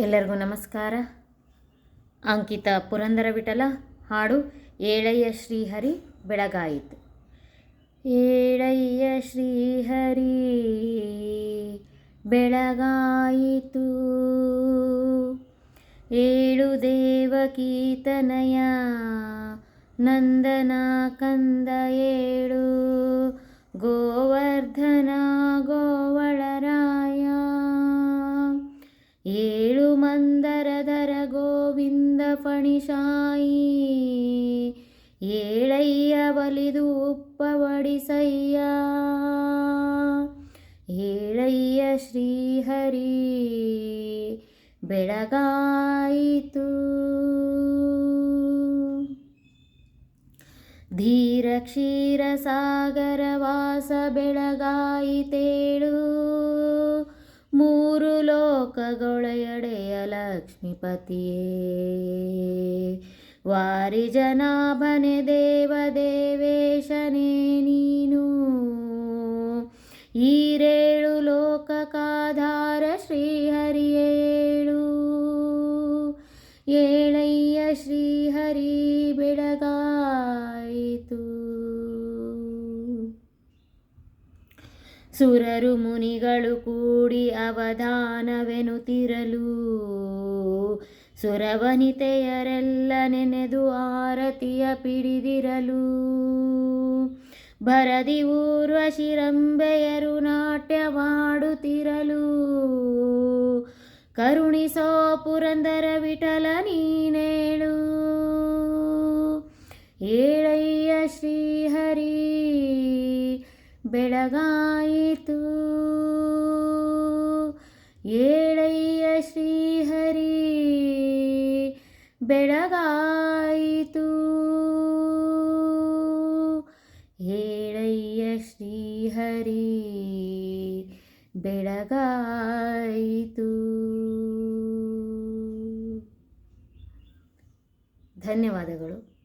ಎಲ್ಲರಿಗೂ ನಮಸ್ಕಾರ. ಅಂಕಿತ ಪುರಂದರ ವಿಠಲ, ಹಾಡು ಏಳಯ್ಯ ಶ್ರೀಹರಿ, ಬೆಳಗಾಯಿತು. ಏಳಯ್ಯ ಶ್ರೀಹರಿ, ಬೆಳಗಾಯಿತು. ಏಳು ದೇವಕೀತನಯ ನಂದನ ಕಂದ ಏಳು, ಗೋವರ್ಧನ ಏಳು ಮಂದರಧರ ಗೋವಿಂದ ಫಣಿಶಾಯಿ ಏಳಯ್ಯ ಬಲಿದು ಉಪ್ಪವಡಿಸಯ್ಯ ಏಳಯ್ಯ ಶ್ರೀಹರಿ, ಬೆಳಗಾಯಿತು. ಧೀರ ಕ್ಷೀರ ಸಾಗರ ವಾಸ ಬೆಳಗಾಯಿತೇಳು ಮೂರು ಲೋಕಗೊಳೆಯಡೆಯ ಜನಾಭನೆ ದೇವ ದೇವೇಶನೇ ನೀನು. ಈರೇಳು ಲೋಕಕಾಧಾರ ಶ್ರೀಹರಿಯೇಳು. ಏಳಯ್ಯ ಶ್ರೀಹರಿ ಬೆಳಗಾಯಿತು. ಸುರರು ಮುನಿಗಳು ಕೂಡಿ ಅವಧಾನವೆನುತಿರಲು ಸುರವನಿತೆಯರೆಲ್ಲ ನೆನೆದು ಆರತಿಯ ಪಿಡಿದಿರಲು. ಭರದಿ ಊರ್ವಶಿರಂಬೆಯರು ನಾಟ್ಯವಾಡುತ್ತಿರಲು. ಕರುಣಿಸೋ ಪುರಂದರ ವಿಠಲ ನೀನೇಳು. ಏಳಯ್ಯ ಶ್ರೀಹರಿ ಬೆಳಗಾಯಿತು. ಏಳಯ್ಯ ಶ್ರೀಹರಿ ಬೆಳಗಾಯಿತು. ಏಳಯ್ಯ ಶ್ರೀಹರಿ ಬೆಳಗಾಯಿತು. ಧನ್ಯವಾದಗಳು.